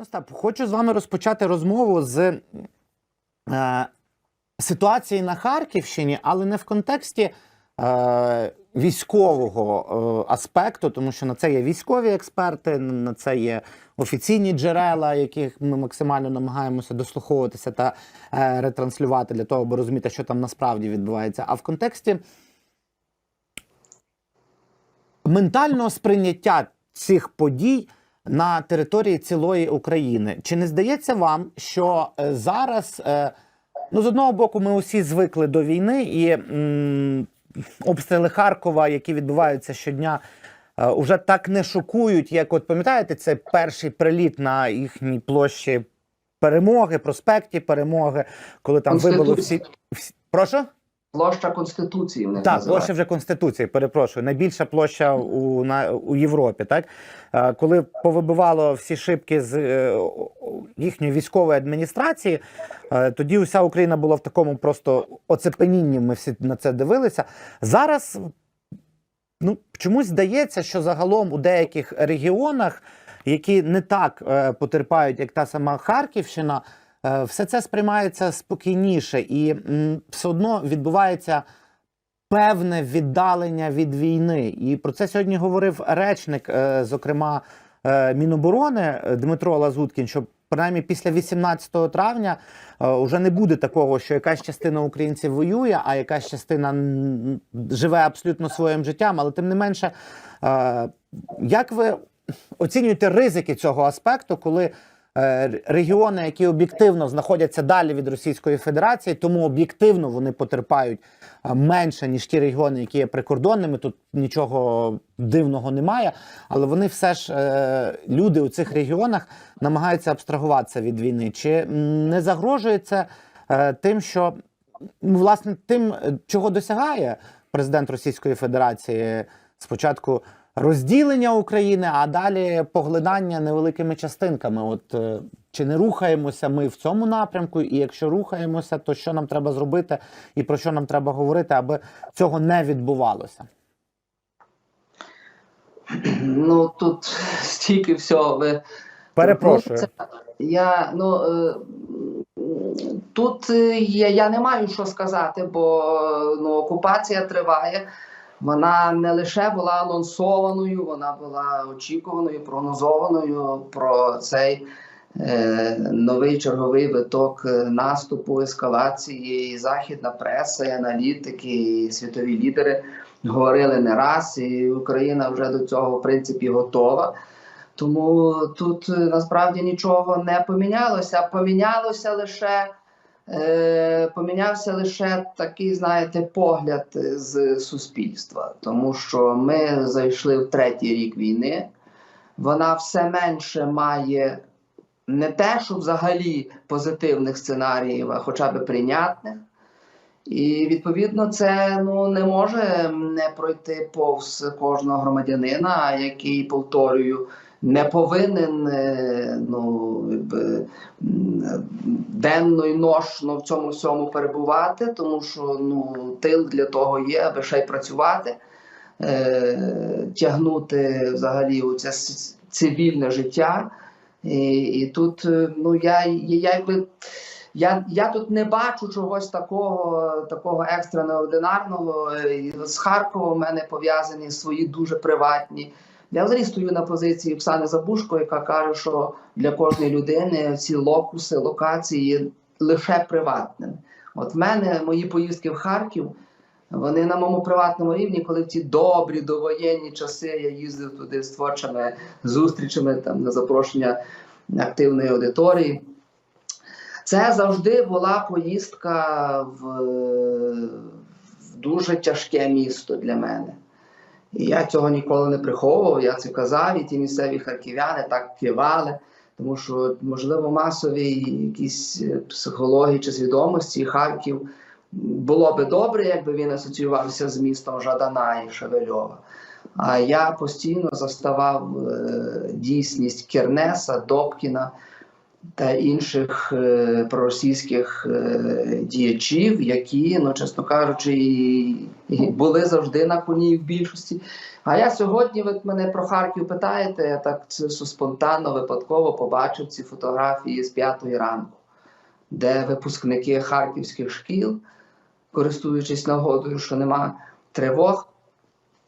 Остап, хочу з вами розпочати розмову з е, ситуації на Харківщині, але не в контексті е, військового е, аспекту, тому що на це є військові експерти, на це є офіційні джерела, яких ми максимально намагаємося дослуховуватися та е, ретранслювати для того, аби розуміти, що там насправді відбувається. А в контексті ментального сприйняття цих подій на території цілої України. Чи не здається вам, що е, зараз, е, ну з одного боку, ми усі звикли до війни і м, обстріли Харкова, які відбуваються щодня, е, уже так не шокують, як от пам'ятаєте, це перший приліт на їхній площі перемоги, проспекті перемоги, коли там вибили всі. всі... Прошу? Площа Конституції. них Так, площа вже Конституції, перепрошую. Найбільша площа у, на, у Європі. Так? Е, Коли повибивало всі шибки з е, їхньої військової адміністрації, е, тоді уся Україна була в такому просто оцепенінні. Ми всі на це дивилися. Зараз ну, чомусь здається, що загалом у деяких регіонах, які не так е, потерпають, як та сама Харківщина, все це сприймається спокійніше і все одно відбувається певне віддалення від війни. І про це сьогодні говорив речник, е, зокрема е, Міноборони е, Дмитро Лазуткін, що принаймні після 18 травня е, вже не буде такого, що якась частина українців воює, а якась частина живе абсолютно своїм життям. Але тим не менше, е, як ви оцінюєте ризики цього аспекту, коли е, регіони, які об'єктивно знаходяться далі від Російської Федерації, тому об'єктивно вони потерпають е, менше ніж ті регіони, які є прикордонними. Тут нічого дивного немає, але вони все ж е, люди у цих регіонах намагаються абстрагуватися від війни. Чи не загрожує це е, тим, що ну, власне тим, е, чого досягає президент Російської Федерації спочатку розділення України, а далі поглинання невеликими частинками. От е, чи не рухаємося ми в цьому напрямку? І якщо рухаємося, то що нам треба зробити і про що нам треба говорити, аби цього не відбувалося? Ну тут стільки всього ви Перепрошую. Це- Я ну е, тут е, я, я не маю що сказати, бо ну, окупація триває. Вона не лише була анонсованою, вона була очікуваною, прогнозованою про цей е, новий черговий виток е, наступу, ескалації. І західна преса, і аналітики, і світові лідери говорили не раз, і Україна вже до цього в принципі готова. Тому тут е, насправді нічого не помінялося. Помінялося лише помінявся лише такий, знаєте, погляд з суспільства, тому що ми зайшли в третій рік війни. Вона все менше має не те, що взагалі позитивних сценаріїв, а хоча б прийнятних. І відповідно це ну не може не пройти повз кожного громадянина, який повторюю, не повинен е, ну, денно і ношно в цьому всьому перебувати, тому що ну, тил для того є, аби ще й працювати, е, тягнути взагалі у це цивільне життя. І, і тут е, ну, я, я якби. Я, я тут не бачу чогось такого, такого екстра неординарного. З Харкова в мене пов'язані свої дуже приватні. Я взагалі стою на позиції Оксани Забушко, яка каже, що для кожної людини ці локуси, локації лише приватними. От в мене мої поїздки в Харків, вони на моєму приватному рівні, коли в ті добрі довоєнні часи я їздив туди з творчими зустрічами там на запрошення активної аудиторії. Це завжди була поїздка в, в дуже тяжке місто для мене. Я цього ніколи не приховував, я це казав, і ті місцеві харків'яни так кивали, тому що, можливо, масові якісь е, психології чи свідомості Харків було би добре, якби він асоціювався з містом Жадана і Шевельова. А я постійно заставав е, дійсність Кернеса, Добкіна та інших е, проросійських е, діячів, які, ну чесно кажучи, були завжди на коні в більшості. А я сьогодні, ви мене про Харків питаєте, я так спонтанно, випадково побачив ці фотографії з п'ятої ранку, де випускники харківських шкіл, користуючись нагодою, що нема тривог,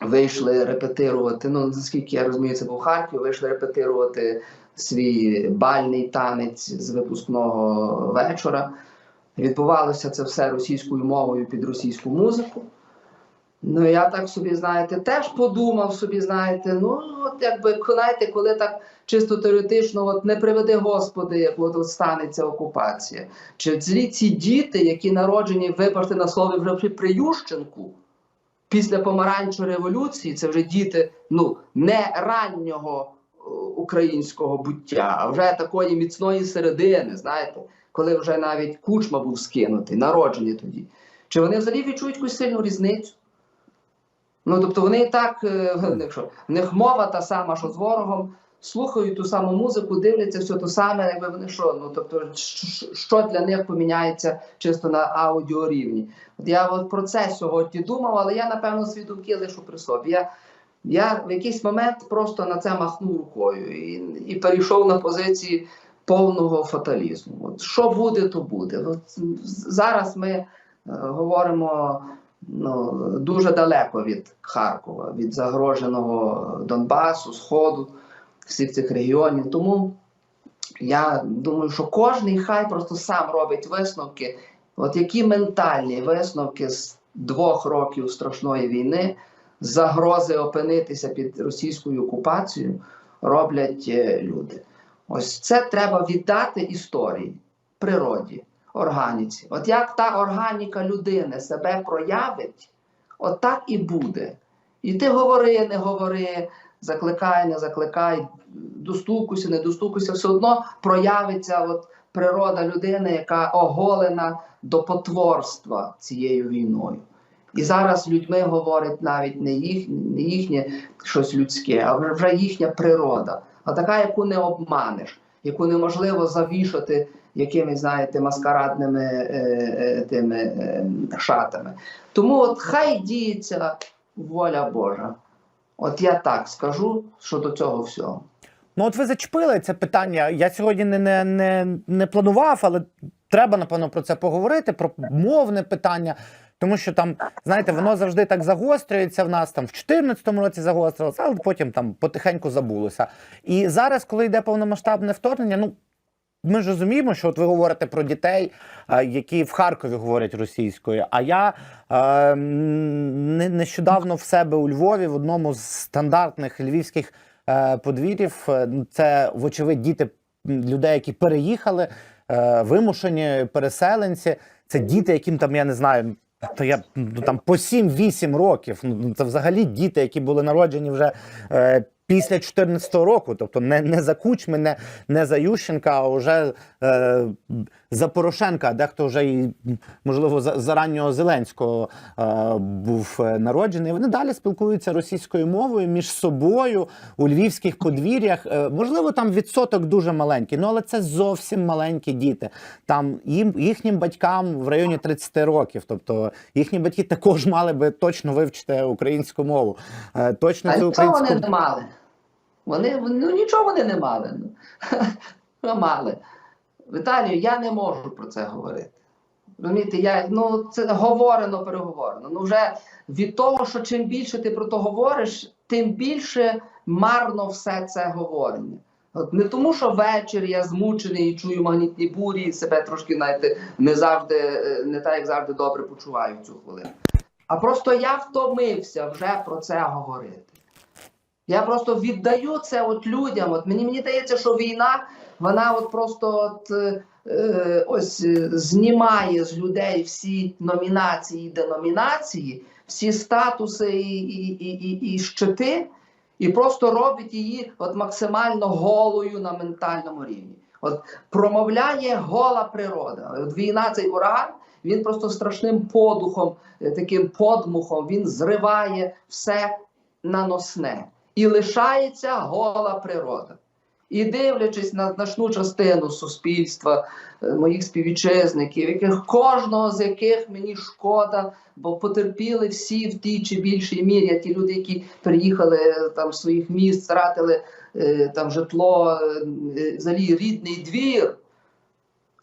вийшли репетирувати. Ну, наскільки я розумію, це був Харків, вийшли репетирувати свій бальний танець з випускного вечора. Відбувалося це все російською мовою під російську музику. Ну, я так собі, знаєте, теж подумав собі, знаєте, ну, от якби, знаєте, коли так чисто теоретично, от не приведи Господи, як от, от станеться окупація. Чи злі ці діти, які народжені, вибачте на слові, вже при- Ющенку, після помаранчевої революції, це вже діти ну, не раннього українського буття, а вже такої міцної середини, знаєте, коли вже навіть кучма був скинутий, народжені тоді. Чи вони взагалі відчують якусь сильну різницю? Ну, тобто вони і так, е, в них що, в них мова та сама, що з ворогом, слухають ту саму музику, дивляться все те саме, якби вони що. Ну, тобто, що для них поміняється чисто на аудіорівні. От я от про це сьогодні думав, але я, напевно, свої думки лишу при собі. Я, я в якийсь момент просто на це махнув рукою і, і перейшов на позиції повного фаталізму. От що буде, то буде. От зараз ми е, говоримо ну, дуже далеко від Харкова, від загроженого Донбасу, Сходу, всіх цих регіонів. Тому я думаю, що кожен хай просто сам робить висновки. От які ментальні висновки з двох років страшної війни, загрози опинитися під російською окупацією, роблять е, люди. Ось це треба віддати історії, природі, органіці. От як та органіка людини себе проявить, от так і буде. І ти говори, не говори, закликай, не закликай, достукуйся, не достукуйся, все одно проявиться от природа людини, яка оголена до потворства цією війною. І зараз людьми говорить навіть не, їх, не їхнє щось людське, а вже- їхня природа, а така, яку не обманеш, яку неможливо завішати якимись, знаєте, маскарадними е, е, тими е, шатами. Тому от хай діється воля Божа. От я так скажу щодо цього всього. Ну, от ви зачепили це питання. Я сьогодні не, не, не, не планував, але треба, напевно, про це поговорити, про мовне питання. Тому що там, знаєте, воно завжди так загострюється в нас, там в 2014 році загострилося, але потім там потихеньку забулося. І зараз, коли йде повномасштабне вторгнення, ну. Ми ж розуміємо, що от ви говорите про дітей, які в Харкові говорять російською. А я е, не- нещодавно в себе у Львові в одному з стандартних львівських е, подвір'їв. е, Це, вочевидь, діти людей, які переїхали, вимушені переселенці. Це діти, яким там я не знаю. То я ну, там по 7-8 років. Ну це взагалі діти, які були народжені вже е, після 14 року, тобто не, не за Кучми, не, не за Ющенка, а вже е, за Порошенка. а Дехто вже і можливо за, за раннього Зеленського е, був е, народжений. Вони далі спілкуються російською мовою між собою у львівських подвір'ях. Е, можливо, там відсоток дуже маленький, ну але це зовсім маленькі діти. Там їм їхнім батькам в районі 30 років. Тобто їхні батьки також мали би точно вивчити українську мову. Е, точно А цю українську вони не мали. Вони ну нічого вони не мали. Ну, мали. Віталію, я не можу про це говорити. Розумієте, я, ну, це говорено, переговорено. Ну, вже від того, що чим більше ти про то говориш, тим більше марно все це говорення. От не тому, що ввечері я змучений і чую магнітні бурі, і себе трошки, знаєте, не завжди, е, не так, як завжди добре почуваю в цю хвилину. А просто я втомився вже про це говорити. Я просто віддаю це от людям. От мені мені здається, що війна, вона от просто от, е, ось е, знімає з людей всі номінації, деномінації, всі статуси і, і, і, і, і щити, і просто робить її от максимально голою на ментальному рівні. От промовляє гола природа. От війна, цей ураган, він просто страшним подухом, е, таким подмухом, він зриває все наносне. І лишається гола природа. І дивлячись на значну частину суспільства, е, моїх співвітчизників, яких кожного з яких мені шкода, бо потерпіли всі в тій чи більшій мірі. Ті люди, які переїхали е, там з своїх міст, втратили е, там житло, взагалі рідний двір.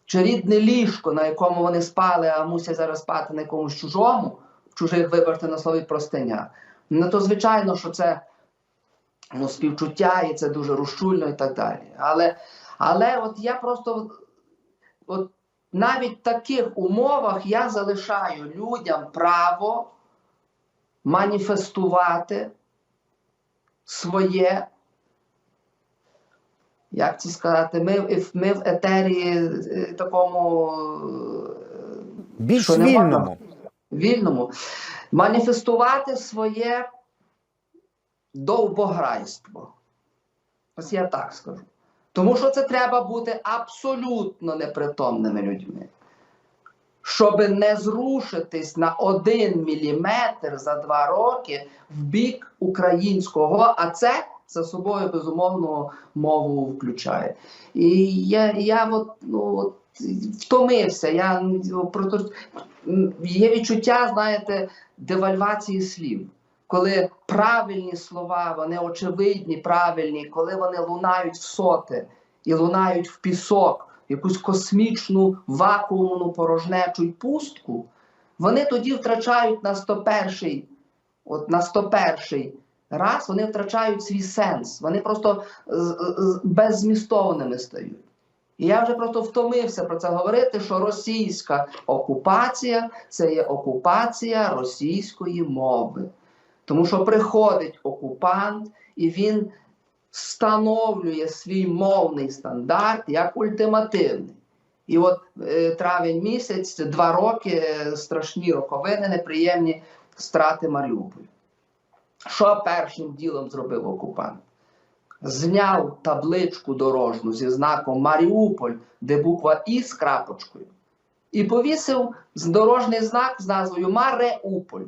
Чи рідне ліжко, на якому вони спали, а мусять зараз спати на якомусь чужому, в чужих вибачте на слові простиня. Ну то звичайно, що це ну, співчуття, і це дуже розчульно і так далі. Але, але от я просто от навіть в таких умовах я залишаю людям право маніфестувати своє. Як це сказати, ми, в- ми в етері е, такому е, Більш Що вільному. вільному маніфестувати своє довбограйство. Ось я так скажу. Тому що це треба бути абсолютно непритомними людьми. Щоб не зрушитись на один міліметр за два роки в бік українського, а це за собою безумовно мову включає. І я, я от, ну, от, втомився. Я ну, просто є відчуття, знаєте, девальвації слів. Коли правильні слова, вони очевидні, правильні, коли вони лунають в соти і лунають в пісок, якусь космічну вакуумну порожнечу й пустку, вони тоді втрачають на 101-й, от на 101-й раз вони втрачають свій сенс. Вони просто беззмістовними стають. І я вже просто втомився про це говорити, що російська окупація це є окупація російської мови. Тому що приходить окупант і він встановлює свій мовний стандарт як ультимативний. І от е, травень місяць, два роки, е, страшні роковини, неприємні страти Маріуполя. Що першим ділом зробив окупант? Зняв табличку дорожну зі знаком Маріуполь, де буква І з крапочкою, і повісив дорожній знак з назвою Мареуполь.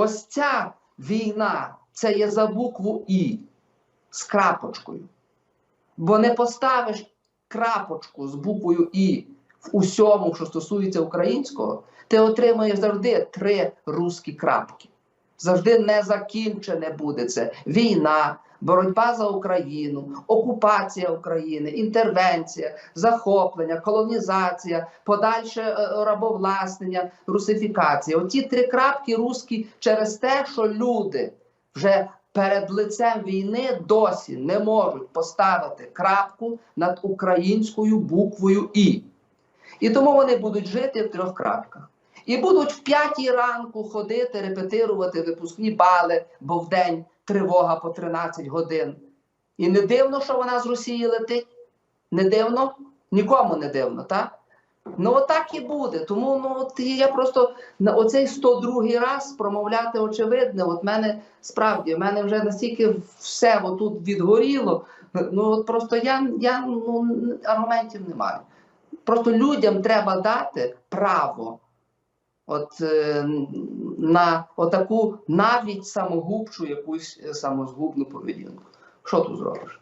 Ось ця війна це є за букву І з крапочкою. Бо не поставиш крапочку з буквою І в усьому, що стосується українського, ти отримуєш завжди три русські крапки. Завжди незакінчене буде це війна, боротьба за Україну, окупація України, інтервенція, захоплення, колонізація, подальше е, рабовласнення, русифікація. Оті три крапки русські через те, що люди вже перед лицем війни досі не можуть поставити крапку над українською буквою І. І тому вони будуть жити в трьох крапках. І будуть в п'ятій ранку ходити, репетирувати випускні бали, бо в день тривога по 13 годин. І не дивно, що вона з Росії летить. Не дивно? Нікому не дивно, так? Ну, отак і буде. Тому ну, от я просто на оцей 102-й раз промовляти очевидне. От мене справді, в мене вже настільки все отут відгоріло. Ну от просто я, я ну, аргументів не маю. Просто людям треба дати право от, е, на отаку навіть самогубчу якусь е, самозгубну поведінку. Що тут зробиш?